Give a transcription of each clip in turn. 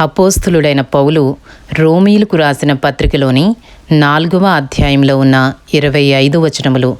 అపోస్తులుడైన పౌలు రోమీలకు రాసిన పత్రికలోని నాలుగవ అధ్యాయంలో ఉన్న ఇరవై ఐదు వచనములు.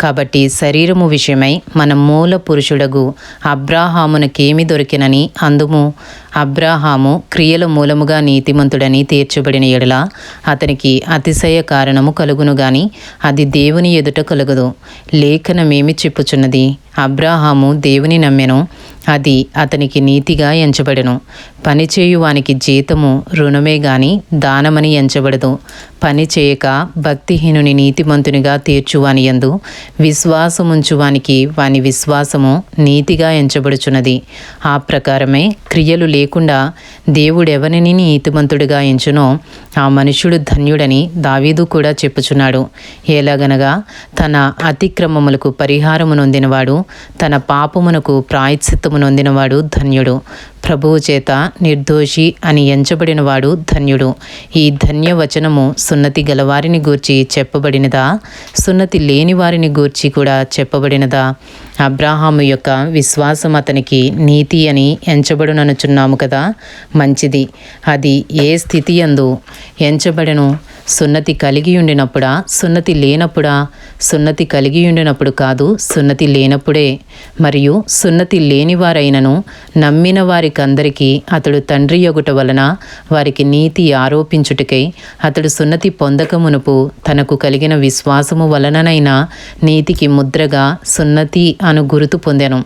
కాబట్టి శరీరము విషయమై మన మూల పురుషుడగు అబ్రాహామునకేమి దొరికినని అందుము. అబ్రాహాము క్రియల మూలముగా నీతిమంతుడని తీర్చబడిన ఎడల అతనికి అతిశయ కారణము కలుగును గాని అది దేవుని ఎదుట కలుగదు. లేఖనమేమి చెప్పుచున్నది? అబ్రాహాము దేవుని నమ్మెను అది అతనికి నీతిగా ఎంచబడెను. పనిచేయువానికి జీతము రుణమే గాని దానమని ఎంచబడదు. పని చేయక భక్తిహీనుని నీతిమంతునిగా తీర్చువాని యందు విశ్వాసముంచువానికి వాని విశ్వాసము నీతిగా ఎంచబడుచున్నది. ఆ ప్రకారమే క్రియలు లేకుండా దేవుడెవనిని నీతిమంతుడిగా ఎంచునో ఆ మనుష్యుడు ధన్యుడని దావీదు కూడా చెప్పుచున్నాడు. ఎలాగనగా తన అతిక్రమములకు పరిహారము నొందినవాడు తన పాపమునకు ప్రాయశ్చిత్తము నొందినవాడు ధన్యుడు. ప్రభువు చేత నిర్దోషి అని ఎంచబడినవాడు ధన్యుడు. ఈ ధన్య వచనము సున్నతి గలవారిని గూర్చి చెప్పబడినదా? సున్నతి లేని వారిని గూర్చి కూడా చెప్పబడినదా? అబ్రాహాము యొక్క విశ్వాసం అతనికి నీతి అని ఎంచబడుననుచున్నాము కదా? మంచిది. అది ఏ స్థితి ఎందు ఎంచబడను? సున్నతి కలిగి ఉండినప్పుడా? సున్నతి లేనప్పుడా? సున్నతి కలిగి ఉండినప్పుడు కాదు సున్నతి లేనప్పుడే. మరియు సున్నతి లేనివారైనను నమ్మిన వారికందరికీ అతడు తండ్రి యొగుట వలన వారికి నీతి ఆరోపించుటకై అతడు సున్నతి పొందక మునుపు తనకు కలిగిన విశ్వాసము వలననైనా నీతికి ముద్రగా సున్నతి అను గురుతు పొందెను.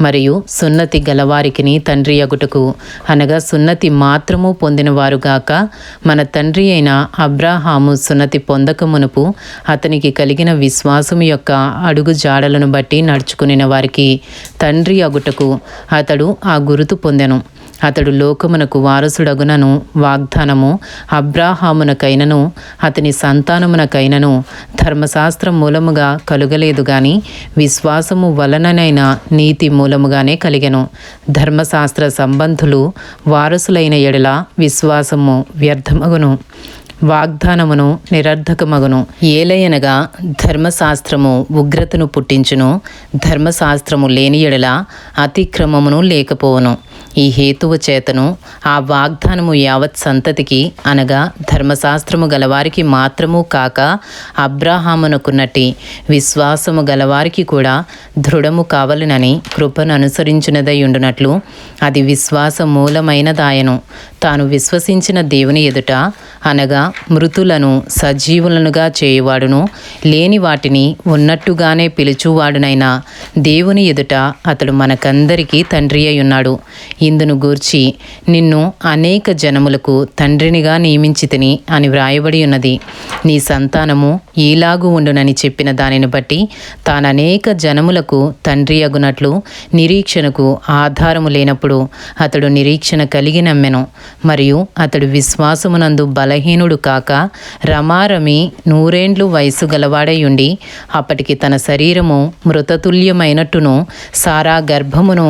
మరియు సున్నతి గలవారికిని తండ్రి అగుటకు అనగా సున్నతి మాత్రము పొందినవారుగాక మన తండ్రి అయిన అబ్రాహాము సున్నతి పొందక మునుపు అతనికి కలిగిన విశ్వాసము యొక్క అడుగు జాడలను బట్టి నడుచుకునిన వారికి తండ్రి అగుటకు అతడు ఆ గురుతు పొందెను. అతడు లోకమునకు వారసుడగునను వాగ్దానము అబ్రాహామునకైనను అతని సంతానమునకైనను ధర్మశాస్త్రం మూలముగా కలుగలేదు గాని విశ్వాసము వలననైన నీతి మూలముగానే కలిగెను. ధర్మశాస్త్ర సంబంధులు వారసులైన ఎడల విశ్వాసము వ్యర్థమగును. వాగ్దానమును నిరర్ధకమగును. ఏలయనగా ధర్మశాస్త్రము ఉగ్రతను పుట్టించును ధర్మశాస్త్రము లేని ఎడల అతిక్రమమును లేకపోవును. ఈ హేతువు చేతను ఆ వాగ్దానము యావత్ సంతతికి అనగా ధర్మశాస్త్రము గలవారికి మాత్రము కాక అబ్రాహామునకున్నట్టి విశ్వాసము గలవారికి కూడా దృఢము కావలనని కృపను అనుసరించినదై ఉండునట్లు అది విశ్వాస మూలమైనదాయను. తాను విశ్వసించిన దేవుని ఎదుట అనగా మృతులను సజీవులనుగా చేయువాడును. లేని వాటిని ఉన్నట్టుగానే పిలుచువాడునైనా దేవుని ఎదుట అతడు మనకందరికీ తండ్రి అయి ఉన్నాడు ఇందును గూర్చి నిన్ను అనేక జనములకు తండ్రినిగా నియమించితిని అని వ్రాయబడి ఉన్నది. నీ సంతానము ఈలాగు ఉండునని చెప్పిన దానిని బట్టి తాననేక జనములకు తండ్రి అగునట్లు నిరీక్షణకు ఆధారము లేనప్పుడు అతడు నిరీక్షణ కలిగి నమ్మెను మరియు అతడు విశ్వాసమునందు బలహీనుడు కాక రమారమి నూరేండ్లు వయసు గలవాడై ఉండి అప్పటికి తన శరీరము మృతతుల్యమైనట్టును సారా గర్భమును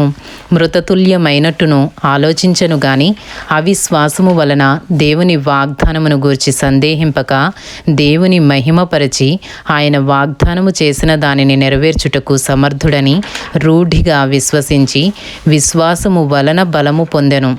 మృతతుల్యమైనట్టును ఆలోచించను గాని అవిశ్వాసము వలన దేవుని వాగ్దానమును గూర్చి సందేహింపక దేవుని మహిమ మహిమపరచి ఆయన వాగ్దానము చేసిన దానిని నెరవేర్చుటకు సమర్థుడని రూఢిగా విశ్వసించి విశ్వాసము వలన బలము పొందెను.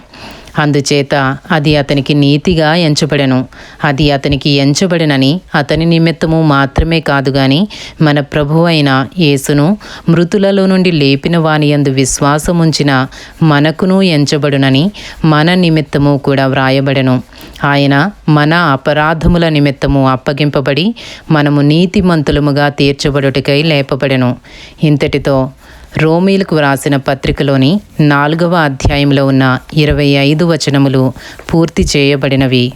అందుచేత అది అతనికి నీతిగా ఎంచబడెను. అది అతనికి ఎంచబడినని అతని నిమిత్తము మాత్రమే కాదు గాని మన ప్రభు అయిన యేసును మృతులలో నుండి లేపిన వానియందు విశ్వాసముంచిన మనకును ఎంచబడునని మన నిమిత్తము కూడా వ్రాయబడెను. ఆయన మన అపరాధముల నిమిత్తము అప్పగింపబడి మనము నీతిమంతులముగా తీర్చబడుటకై లేపబడెను. ఇంతటితో రోమీలకు వ్రాసిన పత్రికలోని నాలుగవ అధ్యాయంలో ఉన్న ఇరవై ఐదు వచనములు పూర్తి చేయబడినవి.